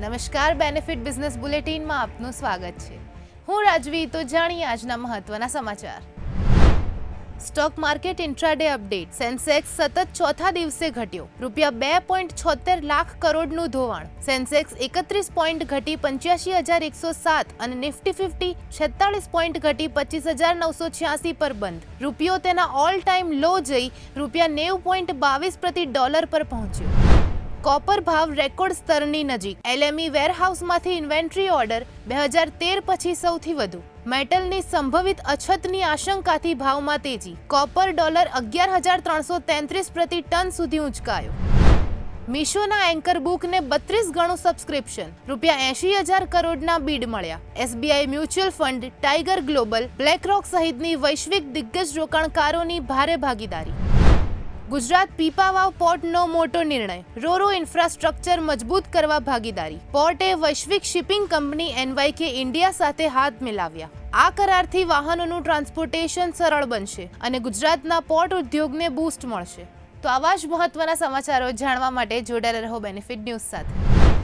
નમસ્કાર benefit business બુલેટિનમાં આપનું સ્વાગત છે. હું રાજવી, તો જાણીએ આજના મહત્વના સમાચાર. Stock market intraday update Sensex સતત ચોથા દિવસે ઘટ્યો. રૂપિયા બે પોઈન્ટ છોતેર લાખ કરોડનું ધોવાણ. સેન્સેક્સ એકત્રીસ પોઈન્ટ ઘટી પંચ્યાસી હજાર એકસો સાત અને નિફ્ટી ફિફ્ટી છેતાળીસ પોઈન્ટ ઘટી પચીસ હજાર નવસો છ્યાસી પર બંધ. રૂપિયો તેના ઓલ ટાઈમ લો જઈ રૂપિયા નેવું પોઈન્ટ બાવીસ પ્રતિ ડોલર પર પહોંચ્યો. કોપર ભાવ રેકોર્ડ સ્તરની નજીક. એલએમઈ વેરહાઉસમાંથી ઇન્વેન્ટરી ઓર્ડર બે હજાર તેર પછી સૌથી વધુ. મેટલની સંભવિત અછતની આશંકાથી ભાવમાં તેજી. કોપર ડોલર અગિયાર હજાર ત્રણસો તેત્રીસ પ્રતિ ટન સુધી ઉંચકાયો. મીશોના એન્કર બુકને બત્રીસ ગણું સબસ્ક્રિપ્શન. રૂપિયા એંશી હજાર કરોડના બીડ મળ્યા. SBI mutual fund Tiger Global, BlackRock સહિતની વૈશ્વિક દિગ્ગજ રોકાણકારોની ભારે ભાગીદારી. ગુજરાત પીપાવાવ પોર્ટનો મોટો નિર્ણય. રોરો ઇન્ફ્રાસ્ટ્રક્ચર મજબૂત કરવા ભાગીદારી. પોર્ટે વૈશ્વિક શિપિંગ કંપની એનવાયકે ઇન્ડિયા સાથે હાથ મિલાવ્યા. આ કરારથી વાહનોનું ટ્રાન્સપોર્ટેશન સરળ બનશે અને ગુજરાતના પોર્ટ ઉદ્યોગને બૂસ્ટ મળશે. તો આવા જ મહત્વના સમાચારો જાણવા માટે જોડાયેલા રહો બેનિફિટ ન્યૂઝ સાથે.